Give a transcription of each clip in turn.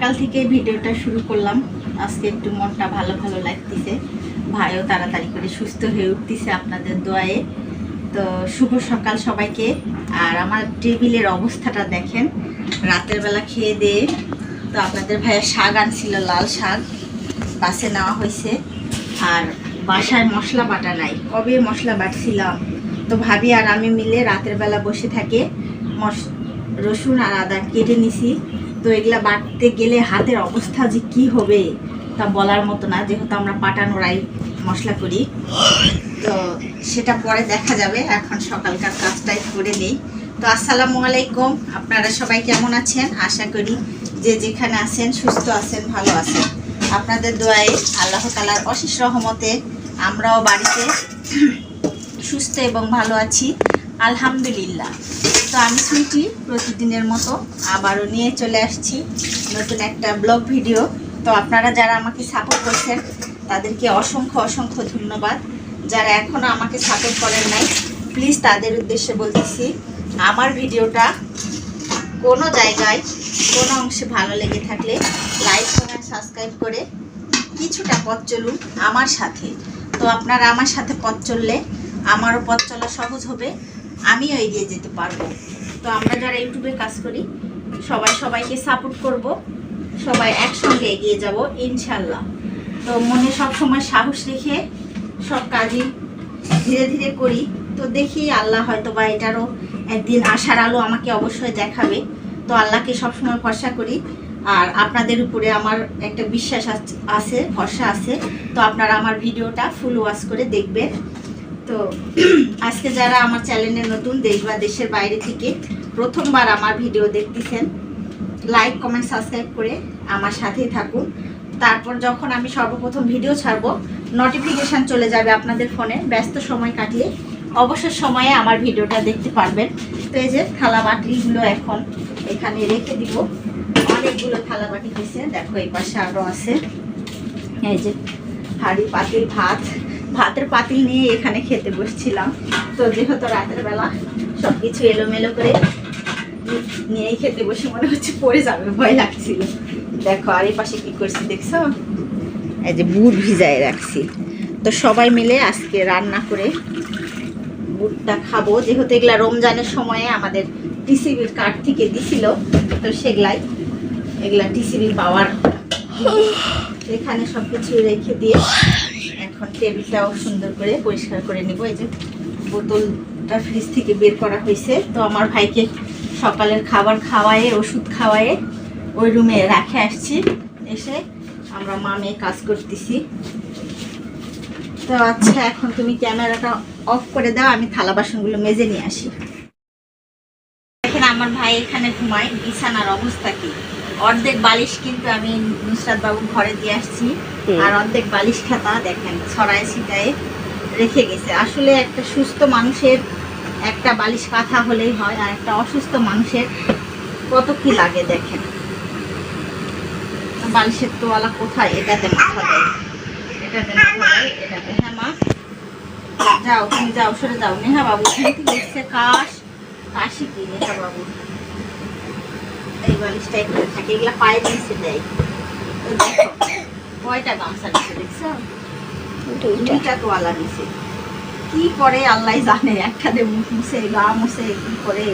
সকাল থেকে ভিডিওটা শুরু করলাম। আজকে একটু মনটা ভালো ভালো লাগতেছে। ভাইও তাড়াতাড়ি করে সুস্থ হয়ে উঠতেছে আপনাদের দোয়ায়ে। তো শুভ সকাল সবাইকে। আর আমার টেবিলের অবস্থাটা দেখেন। রাতের বেলা খেয়ে দিয়ে তো আপনাদের ভাইয়ের শাক আনছিল, লাল শাক। বাসে নেওয়া হয়েছে। আর বাসায় মশলা বাটা নাই। কবে মশলা বাটছিলাম? তো ভাবি আর আমি মিলে রাতের বেলা বসে থাকে। মশ রসুন আর আদা কেটে নিছি। তো এগুলা বাটতে গেলে হাতের অবস্থা যে কি হবে তা বলার মতো না, যেহেতু আমরা পাটানোরাই মশলা করি। তো সেটা পরে দেখা যাবে, এখন সকালকার কাজটাই করে নেই। তো আসসালামু আলাইকুম, আপনারা সবাই কেমন আছেন? আশা করি যে যেখানে আছেন, সুস্থ আছেন, ভালো আছেন। আপনাদের দোয়ায় আল্লাহ তালার অশেষ রহমতে আমরাও বাড়িতে সুস্থ এবং ভালো আছি। আলহামদুলিল্লাহ। তো আমি সুইটি প্রতিদিনের মতো আবারও নিয়ে চলে আসছি নতুন একটা ব্লগ ভিডিও। তো আপনারা যারা আমাকে সাপোর্ট করছেন, তাদেরকে অসংখ্য অসংখ্য ধন্যবাদ। যারা এখনও আমাকে সাপোর্ট করেন নাই প্লিজ তাদের উদ্দেশ্যে বলতেছি, আমার ভিডিওটা কোনো জায়গায়, কোনো অংশে ভালো লেগে থাকলে লাইক কমেন্ট সাবস্ক্রাইব করে কিছুটা পথ চলুন আমার সাথে। তো আপনারা আমার সাথে পথ চললে আমারও পথ চলা সহজ হবে। আমিও এগিয়ে যেতে পারব। তো আমরা যারা ইউটিউবে কাজ করি, সবাই সবাইকে সাপোর্ট করব। সবাই একসঙ্গে এগিয়ে যাব ইনশাল্লাহ তো মনে সব সময় সাহস রেখে সব কাজই ধীরে ধীরে করি। তো দেখি আল্লাহ হয়তো বা এটারও একদিন আশার আলো আমাকে অবশ্যই দেখাবে। তো আল্লাহকে সবসময় ভরসা করি। আর আপনাদের উপরে আমার একটা বিশ্বাস আছ- ভরসা আছে। তো আপনারা আমার ভিডিওটা ফুল ওয়াশ করে দেখবেন। তো আজকে যারা আমার চ্যানেলে নতুন দেশ বা দেশের বাইরে থেকে প্রথমবার আমার ভিডিও দেখতেছেন লাইক কমেন্ট সাবস্ক্রাইব করে আমার সাথেই থাকুন। তারপর যখন আমি সর্বপ্রথম ভিডিও ছাড়বো নোটিফিকেশান চলে যাবে আপনাদের ফোনে, ব্যস্ত সময় কাটিয়ে অবসর সময়ে আমার ভিডিওটা দেখতে পারবেন। তো এই যে থালা বাটিগুলো এখন এখানে রেখে দিব। অনেকগুলো থালা বাটি হয়েছে, দেখো এই পাশে আরও আছে। এই যে হাঁড়ি, পাতিল, ভাত ভাতের পাতিল নিয়ে এখানে খেতে বসছিলাম। তো যেহেতু রাতের বেলা সব কিছু এলোমেলো করে নিয়েই খেতে বসে মনে হচ্ছে পড়ে যাবে ভয় লাগছিল। দেখো আর এই পাশে কী করছি দেখছ? এই যে বুট ভিজায় রাখছি। তো সবাই মিলে আজকে রান্না করে বুটটা খাব। যেহেতু এগুলা রমজানের সময়ে আমাদের টিসিবির কার্ড থেকে দিছিল তো সেগুলাই এগুলা টিসিবির পাওয়ার এখানে সব কিছু রেখে দিয়ে টেবিলটাও সুন্দর করে পরিষ্কার করে নিব। এই যে বোতলটা ফ্রিজ থেকে বের করা হয়েছে। তো আমার ভাইকে সকালের খাবার খাওয়ায়ে, ওষুধ খাওয়ায়ে ওই রুমে রাখে আসছি। এসে আমরা মা মেয়ে কাজ করতেছি। তো আচ্ছা এখন তুমি ক্যামেরাটা অফ করে দাও, আমি থালা বাসনগুলো মেজে নিয়ে আসি। দেখেন, আমার ভাই এখানে ঘুমায়। বিছানার অবস্থা কি? অর্ধেক বালিশ কিন্তু আমি নুসরাত বাবু ঘরে দিয়ে আসছি। আর অর্ধেক বালিশ খাতা দেখেন ছড়ায় ছিটায় রেখে গেছে। আসলে একটা সুস্থ মানুষের একটা বালিশ কাঁথা হলেই হয় আর একটা অসুস্থ মানুষের কত কি লাগে দেখেন। বালিশের তোয়ালা কোথায়? এটাতে মাথা দেয়। এটাতে মাথা দেয় এটাতে। হ্যাঁ মা। যাও তুমি যাও সরে যাও। নেহা বাবু তুমি কি দেখছে? কাশ। কাশি কি নেহা বাবু এই থাকে এগুলা পায়ে নিচে দেয়। কয়টা গামছা নিচে দেখছ? দুইটা। তোয়ালা নিচে কি করে আল্লাহ জানে একটা দিয়ে মুখ মুছে গা মুছে কি করে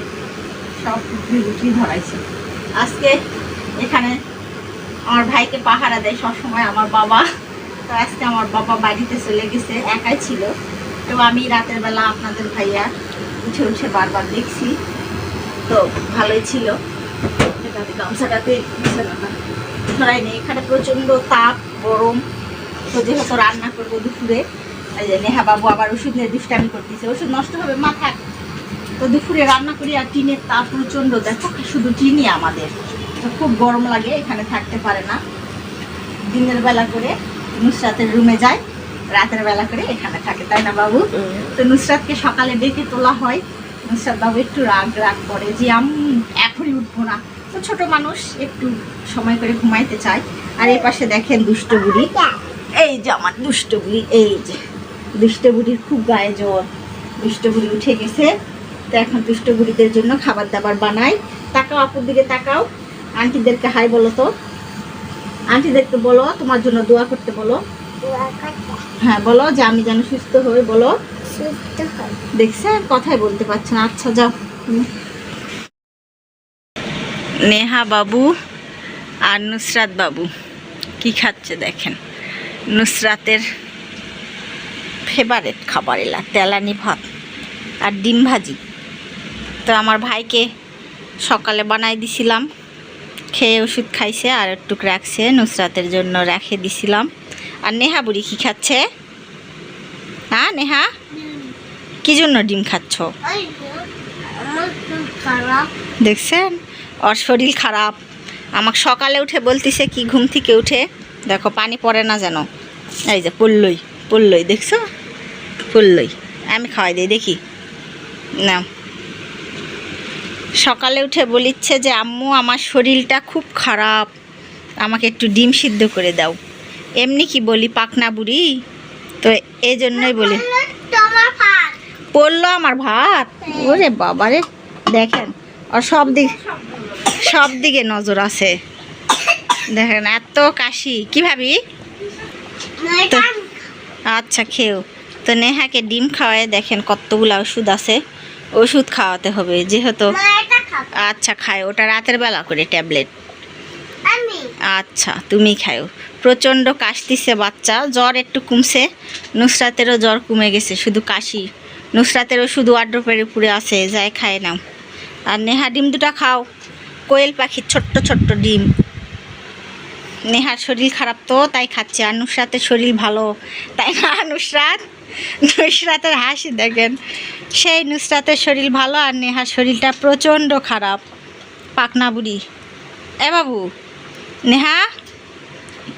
সব রুটি ধরাইছে। আজকে এখানে আমার ভাইকে পাহারা দেয় সবসময় আমার বাবা। তো আজকে আমার বাবা বাড়িতে চলে গেছে একাই ছিল। তো আমি রাতের বেলা আপনাদের ভাইয়া উঠে উঠে বারবার দেখছি। তো ভালোই ছিল। গামছাটাতে ধরাই নেই এখানে প্রচণ্ড তাপ গরম। তো যেহেতু রান্না করব দুপুরে নেহা বাবু আবার ওষুধ নিয়ে দুষ্টামি করতেছে। ওষুধ নষ্ট হবে মা থাক তো দুপুরে রান্না করি আর টিনের তাপ প্রচণ্ড। দেখো শুধু টিনই আমাদের। তো খুব গরম লাগে এখানে থাকতে পারে না। দিনের বেলা করে নুসরাতের রুমে যায় রাতের বেলা করে এখানে থাকে তাই না বাবু? তো নুসরাতকে সকালে ডেকে তোলা হয়। নুসরাত বাবু একটু রাগ রাগ করে যে আমি এখনই উঠবো না। তো ছোট মানুষ একটু সময় করে ঘুমাইতে চায়। আর এই পাশে দেখেন দুষ্ট বুড়ি। এই যে আমার দুষ্ট বুড়ি এই যে দুষ্ট বুড়ির খুব গায়ে জ্বর। দুষ্ট বুড়ি উঠে গেছে। তো এখন দুষ্ট বুড়িদের জন্য খাবার দাবার বানাই। তাকাও আপুর দিকে তাকাও। আন্টিদেরকে হাই বলো তো। আন্টিদেরকে বলো তোমার জন্য দোয়া করতে বলো। হ্যাঁ বলো যে আমি যেন সুস্থ হই বলো। দেখছেন কথাই বলতে পারছে না। আচ্ছা যাও। নেহা বাবু আর নুসরাত বাবু, কি খাচ্ছে দেখেন? নুসরাতের ফেভারেট খাবার এলা, তেলানি ভাত আর ডিম ভাজি। তো আমার ভাইকে সকালে বানাই দিছিলাম, খেয়ে ওষুধ খাইছে আর একটু রাখছে, নুসরাতের জন্য রেখে দিছিলাম। আর নেহা বুড়ি কি খাচ্ছে? হ্যাঁ নেহা? কি জন্য ডিম খাচ্ছ? দেখছেন? ওর শরীর খারাপ। আমাকে সকালে উঠে বলতিছে, কি ঘুম থেকে উঠে? দেখো, পানি পড়ে না যেন। এই যে পড়লই পড়লই দেখছ? পড়লই আমি খাওয়াই দিই, দেখি। না সকালে উঠে বলিচ্ছে যে, আম্মু, আমার শরীরটা খুব খারাপ। আমাকে একটু ডিম সিদ্ধ করে দাও। এমনি কি বলি, পাকনা বুড়ি? তো এই জন্যই বলি। পড়ল আমার ভাত। ওরে বাবারে দেখেন আর সব দিক সব দিকে নজর আছে। দেখেন এত কাশি। কি ভাবি? আচ্ছা খেও। তো নেহাকে ডিম খাওয়ায় দেখেন কতগুলো ওষুধ আছে। ওষুধ খাওয়াতে হবে যেহেতু আচ্ছা খায়। ওটা রাতের বেলা করে ট্যাবলেট। আচ্ছা তুমি খাও প্রচণ্ড কাশতিছে বাচ্চা। জ্বর একটু কমছে। নুসরাতেরও জ্বর কমে গেছে শুধু কাশি। নুসরাতেরও শুধু ওয়ার্ড্রোপের উপরে আছে যাই খায় নাও। আর নেহা ডিম দুটা খাও। কোয়েল পাখির ছোট্ট ছোট্ট ডিম। নেহার শরীর খারাপ তো, তাই খাচ্ছে। আর নুসরাতের শরীর ভালো। তাই না, নুসরাত? নুসরাতের হাসি দেখেন। সেই নুসরাতের শরীর ভালো আর নেহার শরীরটা প্রচণ্ড খারাপ। পাকনা বুড়ি। এ বাবু, নেহা,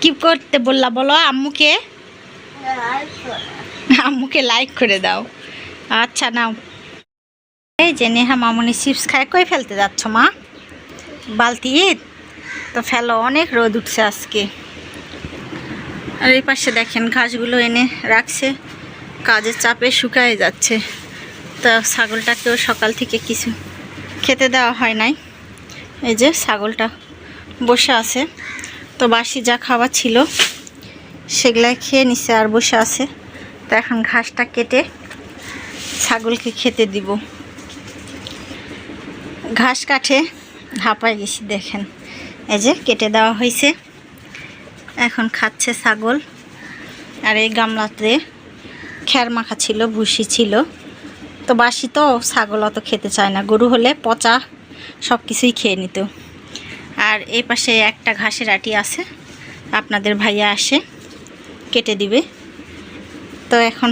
কি করতে বললা বলো, আম্মুকে? আম্মুকে লাইক করে দাও। আচ্ছা নাও। এই যে নেহা মামনি চিপস খায়, কই ফেলতে যাচ্ছ মা? বালতি তো ফেলো, অনেক রোদ উঠছে আজকে। আর এই পাশে দেখেন, ঘাসগুলো এনে রাখছে, কাজের চাপে শুকায় যাচ্ছে। তো ছাগলটাকেও সকাল থেকে কিছু খেতে দেওয়া হয় নাই। এই যে ছাগলটা বসে আছে। তো বাসি যা খাওয়া ছিল, সেগুলাই খেয়ে নিছে আর বসে আছে। তো এখন ঘাসটা কেটে ছাগলকে খেতে দিব। ঘাস কাঠে হাঁপায় গেছি, দেখেন। এই যে কেটে দেওয়া হয়েছে। এখন খাচ্ছে ছাগল। আর এই গামলাতে খ্যার মাখা ছিল, ভুসি ছিল। তো বাসি তো ছাগল অত খেতে চায় না। গরু হলে পচা সব কিছুই খেয়ে নিত। আর এই পাশে একটা ঘাসের আটি আছে। আপনাদের ভাইয়া আসে, কেটে দিবে। তো এখন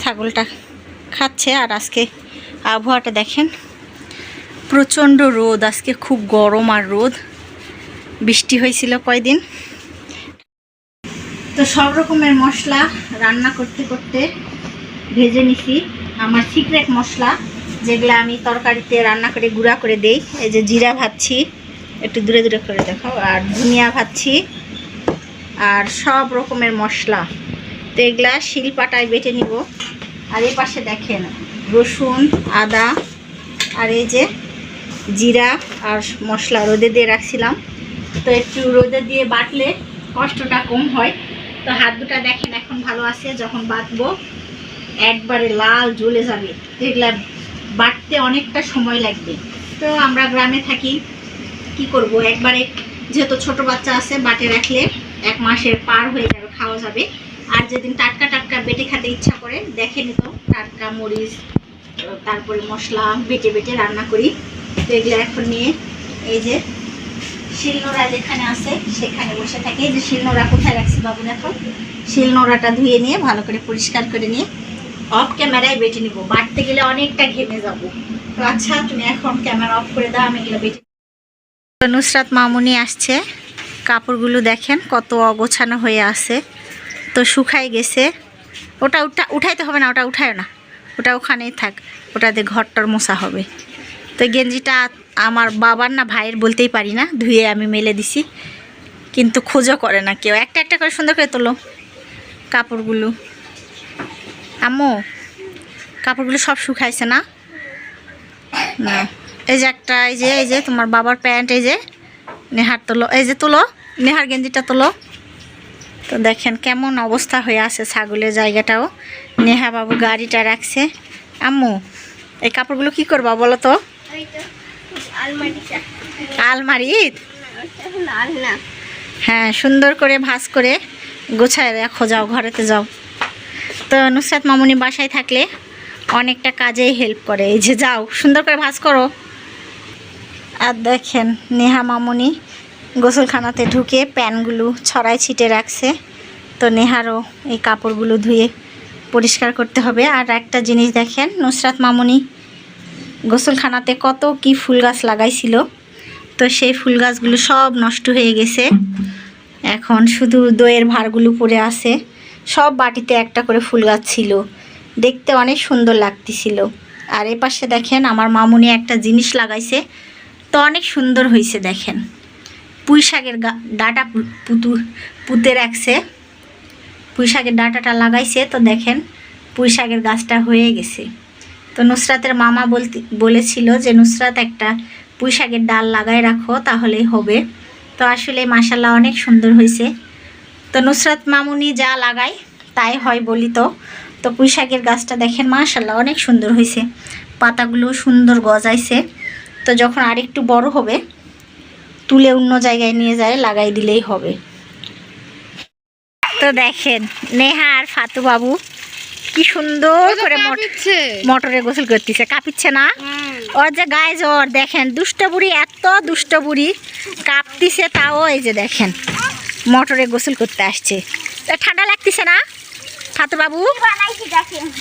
ছাগলটা খাচ্ছে আর আজকে আবহাওয়াটা দেখেন, প্রচণ্ড রোদ, আজকে খুব গরম আর রোদ। বৃষ্টি হয়েছিল কয়দিন। তো সব রকমের মশলা রান্না করতে করতে ভেজে নিছি। আমার সিক্রেট মশলা যেগুলো আমি তরকারিতে রান্না করে গুঁড়া করে দেই, এই যে জিরা ভাজছি, একটু দূরে দূরে করে দেখাও। আর ধনিয়া ভাজছি, আর সব রকমের মশলা। তো এগুলা শিলপাটায় বেটে নিব। আর এই পাশে দেখেন, রসুন, আদা, আর এই যে জিরা আর মশলা রোদে দিয়ে রাখছিলাম। তো একটু রোদে দিয়ে বাটলে কষ্টটা কম হয়। তো হাত দুটা দেখেন এখন ভালো আছে, যখন বাটবো একবারে লাল জ্বলে যাবে। এগুলা বাটতে অনেকটা সময় লাগবে। তো আমরা গ্রামে থাকি, কি করব? একবারে যেহেতু ছোট বাচ্চা আছে, বাটে রাখলে এক মাসের পার হয়ে যাবে খাওয়া যাবে। আর যেদিন টাটকা টাটকা বেটে খেতে ইচ্ছা করে, দেখে নিত। টাটকা, মরিচ, তারপরে মশলা, বেটে বেটে রান্না করি। তো এগুলো এখন নিয়ে এই যে শিলনোড়া যেখানে আছে, সেখানে বসে থাকে। এই যে শিলনোড়া কোথায় রাখছি বাবু দেখো? শিলনোড়াটা ধুয়ে নিয়ে, ভালো করে পরিষ্কার করে নিয়ে অফ ক্যামেরায় বেটে নিব। বাটতে গেলে অনেকটা ঘেমে যাব। তো আচ্ছা তুমি এখন ক্যামেরা অফ করে দাও, আমি এগুলো বেটে নুসরাত মামুনি আসছে। কাপড়গুলো দেখেন, কত অগোছানো হয়ে আছে। তো শুকাই গেছে। ওটা উঠা, উঠাইতে হবে না, ওটা উঠায় না। ওটা ওখানেই থাক, ওটাতে ঘরটার মোছা হবে। তো গেঞ্জিটা আমার বাবার না ভাইয়ের বলতেই পারি না, ধুয়ে আমি মেলে দিছি। কিন্তু খোঁজও করে না কেউ। একটা একটা করে সুন্দর করে তোলো কাপড়গুলো। আম্মু, কাপড়গুলো সব শুকাইছে না? না। এই যে একটা, এই যে এই যে তোমার বাবার প্যান্ট, এই যে, নেহার তোলো, এই যে তোলো, নেহার গেঞ্জিটা তোলো। তো দেখেন কেমন অবস্থা হয়ে আছে ছাগলের জায়গাটাও। নেহা বাবু গাড়িটা রাখছে। আম্মু এই কাপড়গুলো কি করবা বলো তো? আলমারি হ্যাঁ সুন্দর করে ভাঁজ করে গোছায় রাখো যাও ঘরেতে যাও। তো নুসরাত মামুনি বাসায় থাকলে অনেকটা কাজেই হেল্প করে। এই যে যাও সুন্দর করে ভাঁজ করো। আর দেখেন নেহা মামুনি গোসলখানাতে ঢুকে প্যানগুলো ছড়ায় ছিটে রাখছে। তো নেহারও এই কাপড়গুলো ধুয়ে পরিষ্কার করতে হবে। আর একটা জিনিস দেখেন, নুসরাত মামুনি গোসলখানাতে কত কি ফুল গাছ লাগাইছিল। তো সেই ফুল গাছগুলো সব নষ্ট হয়ে গেছে। এখন শুধু দইয়ের ভারগুলো পড়ে আছে। সব বাটিতে একটা করে ফুল গাছ ছিল। দেখতে অনেক সুন্দর লাগতেছিল। আর এ পাশে দেখেন, আমার মামুনি একটা জিনিস লাগাইছে। তো অনেক সুন্দর হয়েছে দেখেন। পুঁই শাকের ডাটা পুতু পুঁতে রাখছে। পুঁই শাকের ডাটাটা লাগাইছে, তো দেখেন পুঁই শাকের গাছটা হয়ে গেছে। তো নুসরাতের মামা বলতে বলেছিল যে, নুসরাত, একটা পুঁই শাকের ডাল লাগাই রাখো, তাহলেই হবে। তো আসলে মাসাল্লাহ অনেক সুন্দর হয়েছে। তো নুসরাত মামুনি যা লাগায়, তাই হয় বলি তো তো পুঁই শাকের গাছটা দেখেন মাশাল্লাহ অনেক সুন্দর হয়েছে। পাতাগুলো সুন্দর গজাইছে। তো যখন আরেকটু বড় হবে তুলে অন্য জায়গায় নিয়ে যায় লাগাই দিলেই হবে। তো দেখেন নেহা আর ফাতু বাবু কি সুন্দর করে মট- মটরে গোসল করতেছে কাঁপিচ্ছে না? ওর যে গায়ে জ্বর দেখেন দুষ্ট বুড়ি এত দুষ্ট বুড়ি কাঁপতিছে তাও এই যে দেখেন মটরে গোসল করতে আসছে। তা ঠান্ডা লাগতেছে না? ফাতু বাবু?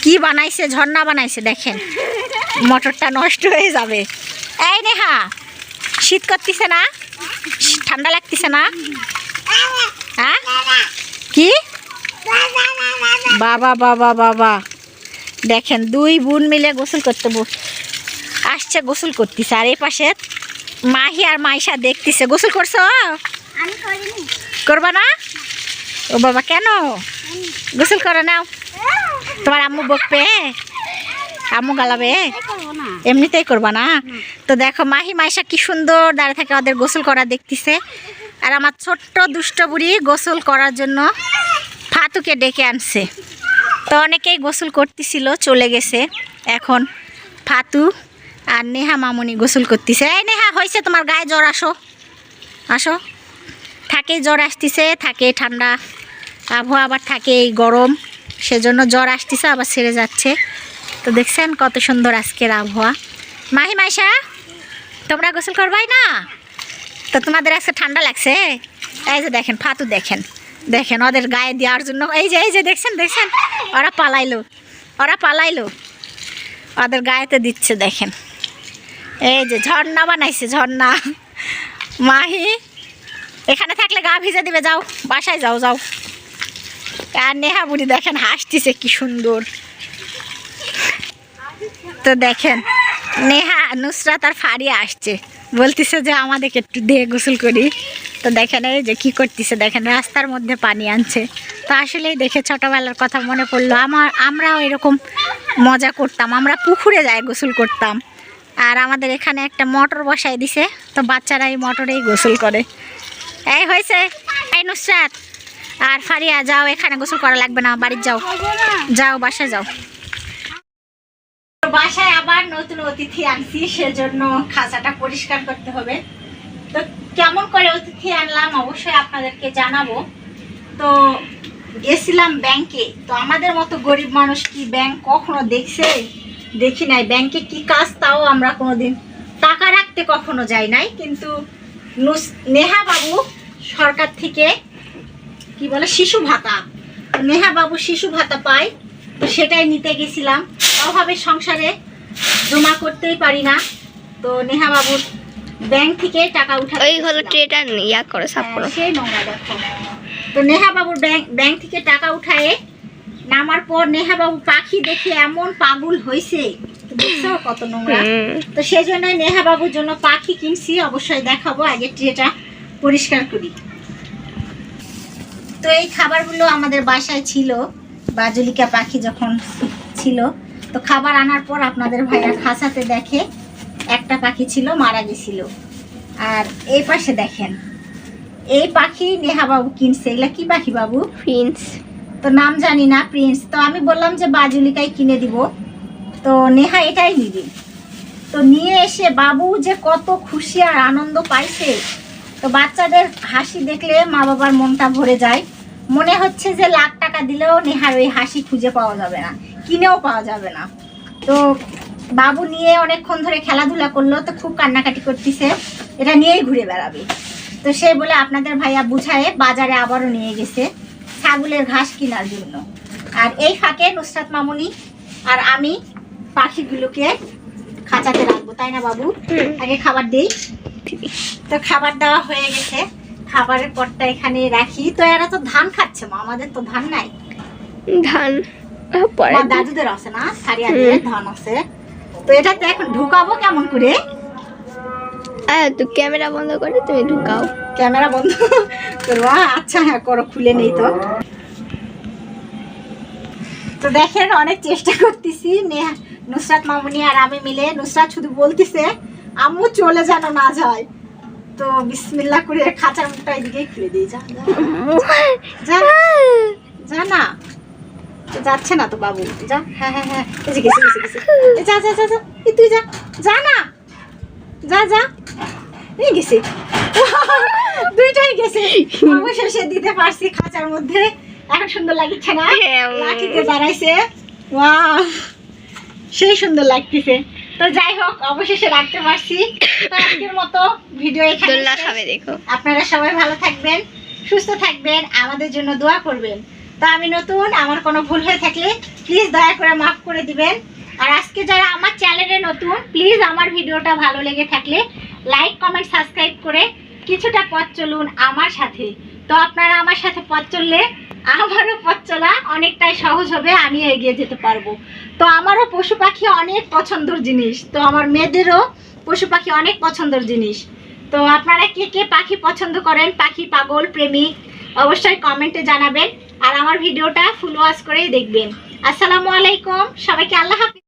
কি বানাইছে ঝর্ণা বানাইছে দেখেন। মটরটা নষ্ট হয়ে যাবে। এই নেহা শীত করতেছে না? ঠান্ডা লাগতেছে না? হ্যাঁ কি? বাবা বাবা বাবা। দেখেন দুই বোন মিলে গোসল করতে বস আসছে গোসল করতেছে। আর এই পাশে মাহি আর মাইশা দেখতেছে। গোসল করছ? করবা না? ও বাবা কেন? গোসল করো নাও। তোমার আম্মু বকবে আম্মু গালাবে এমনিতেই করবা না? তো দেখো মাহি মাইশা কি সুন্দর দাঁড়িয়ে থাকে ওদের গোসল করা দেখতেছে। আর আমার ছোট্ট দুষ্ট বুড়ি গোসল করার জন্য ফাতুকে ডেকে আনছে। তো অনেকেই গোসল করতেছিল চলে গেছে। এখন ফাতু আর নেহা মামুনি গোসল করতেছে। এই নেহা হয়েছে তোমার গায়ে জ্বর আসো। আসো। থাকে জ্বর আসতেছে থাকে ঠান্ডা। আবহাওয়া আবার থাকে এই গরম। সেজন্য জ্বর আসতেছে আবার সেরে যাচ্ছে। তো দেখছেন কত সুন্দর আজকের আবহাওয়া। মাহি, মাইশা, তোমরা গোসল করবাই না? তো তোমাদের আজকে ঠান্ডা লাগছে? এই যে দেখেন, ফাতু দেখেন। দেখেন, ওদের গায়ে দেওয়ার জন্য। এই যে এই যে, দেখছেন দেখছেন? ওরা পালাইলো। ওরা পালাইলো। ওদের গায়েতে দিচ্ছে, দেখেন। এই যে, ঝর্ণা বানাইছে, ঝর্ণা। মাহি, এখানে থাকলে গা ভিজে দিবে, যাও। বাসায় যাও যাও। আর নেহা বুড়ি দেখেন, হাসতেছে, কি সুন্দর। তো দেখেন, নেহা, নুসরাত আর ফারিয়া আসছে। বলতেছে যে আমাদেরকে একটু দিয়ে গোসল করি। তো দেখেন, এই যে কি করতেছে, দেখেন, রাস্তার মধ্যে পানি আনছে। তো আসলেই দেখে ছোটোবেলার কথা মনে পড়ল। আমার, আমরাও এরকম মজা করতাম। আমরা পুকুরে যাই গোসল করতাম। আর আমাদের এখানে একটা মোটর বসাই দিছে। তো বাচ্চারা এই মোটরেই গোসল করে। এই হয়েছে। এই নুসরাত আর ফারিয়া, যাও, এখানে গোসল করা লাগবে না। বাড়ির যাও। যাও, বাসায় যাও। বাসায় আবার নতুন অতিথি আনছি, সেজন্য খাঁচাটা পরিষ্কার করতে হবে। তো কেমন করে অতিথি আনলাম অবশ্যই আপনাদেরকে জানাব। তো গেছিলাম ব্যাংকে, তো আমাদের মতো গরিব মানুষ কি ব্যাংক কখনো দেখছে? দেখি নাই, ব্যাংকে কি কাজ তাও আমরা কোনোদিন টাকা রাখতে কখনো যাই নাই, কিন্তু নেহা বাবু সরকার থেকে কি বলে, শিশু ভাতা। নেহা বাবু শিশু ভাতা পায়, তো সেটাই নিতে গেছিলাম। অভাবে সংসারে জমা করতেই পারি না। তো নেহা বাবুর ব্যাংক থেকে টাকা উঠা ওই হলো ট্রেটা ইয়া করে সাফ করো। সেই নোংরা দেখো। তো নেহা বাবুর ব্যাংক ব্যাংক থেকে টাকা উঠায়ে নামার পর নেহা বাবু পাখি দেখে এমন পাগল হয়েছে দেখছ কত নোংরা? তো সেই জন্য নেহা বাবুর জন্য পাখি কিনছি অবশ্যই দেখাবো আগে ট্রেটা পরিষ্কার করি। তো এই খাবারগুলো আমাদের বাসায় ছিল বাজলিকা পাখি যখন ছিল তো খাবার আনার পর আপনাদের ভাইয়া খাসাতে দেখে একটা পাখি ছিল মারা গেছিল। আর এই পাশে দেখেন এই পাখি নেহা বাবু কিনছে। এগুলা কি পাখি বাবু? প্রিন্স তো নাম জানি না প্রিন্স তো আমি বললাম যে বাজুলিকাই কিনে দিব। তো নেহা এটাই নিবি। তো নিয়ে এসে বাবু যে কত খুশি আর আনন্দ পাইছে। তো বাচ্চাদের হাসি দেখলে মা বাবার মনটা ভরে যায়। মনে হচ্ছে যে লাখ টাকা দিলেও নেহার ওই হাসি খুঁজে পাওয়া যাবে না। কিনেও পাওয়া যাবে না। তো বাবু নিয়ে অনেকক্ষণ ধরে খেলাধুলা করল তো খুব কান্নাকাটি করতেছে। এটা নিয়েই ঘুরে বেড়াবে। তো সে বলে আপনাদের ভাইয়া বুঝায়ে বাজারে আবারও নিয়ে গেছে। ছাগলের ঘাস কেনার জন্য। আর এই ফাঁকে নুসরাত মামুনি আর আমি পাখিগুলোকে খাঁচাতে রাখব তাই না বাবু? আগে খাবার দিই। তো খাবার দেওয়া হয়ে গেছে। খাবারের পরটা এখানে রাখি। তো এরা তো ধান খাচ্ছে মা আমাদের তো ধান নাই। ধান। দাদুদের আছে না? সারিয়াদের ধান আছে। তো এটাতে এখন ঢুকাবো কেমন করে? তো ক্যামেরা বন্ধ করে তুমি ঢুকাও। ক্যামেরা বন্ধ করব আচ্ছা হ্যাঁ করো খুলে নেই তো। তো দেখেন অনেক চেষ্টা করতেছি। নেহা নুসরাত মামুনি আর আমি মিলে। নুসরাত শুধু বলতেছে আম্মু চলে যেন না যায়। তো বিসমিল্লা করে খাঁচার মুখটা এদিকেই খুলে দিই। যা যা, যাচ্ছে না তো বাবু। যা হ্যাঁ হ্যাঁ হ্যাঁ। গেছে গেছে গেছে। যা যা যা যা। তুই যা যা না। যা যা। এই গেছে। দুইটাই গেছে। অবশেষে দিতে পারছি খাঁচার মধ্যে। এখন সুন্দর লাগছে না? হ্যাঁ, লাঠিতে দাঁড়াইছে ওয়াও। সেই সুন্দর লাগতেছে। তো যাই হোক অবশেষে রাখতে পারছি। আজকের মতো ভিডিও এখানে আপনারা সবাই ভালো থাকবেন সুস্থ থাকবেন আমাদের জন্য দোয়া করবেন। তো আমি নতুন, আমার কোনো ভুল হয়ে থাকলে প্লিজ দয়া করে মাফ করে দিবেন। আর আজকে যারা আমার চ্যানেলে নতুন প্লিজ আমার ভিডিওটা ভালো লেগে থাকলে লাইক কমেন্ট সাবস্ক্রাইব করে কিছুটা পথ চলুন আমার সাথে। তো আপনারা আমার সাথে পথ চললে আমারও পথ চলা অনেকটাই সহজ হবে, আমি এগিয়ে যেতে পারব। তো আমারও পশু পাখি অনেক পছন্দের জিনিস। তো আমার মেয়েদেরও পশু পাখি অনেক পছন্দের জিনিস। তো আপনারা কে কে পাখি পছন্দ করেন? পাখি, পাগল, প্রেমিক, অবশ্যই কমেন্টে জানাবেন। আর আমার ভিডিওটা ফুল ওয়াশ করেই দেখবেন। আসসালামু আলাইকুম সবাইকে আল্লাহ হাফিজ।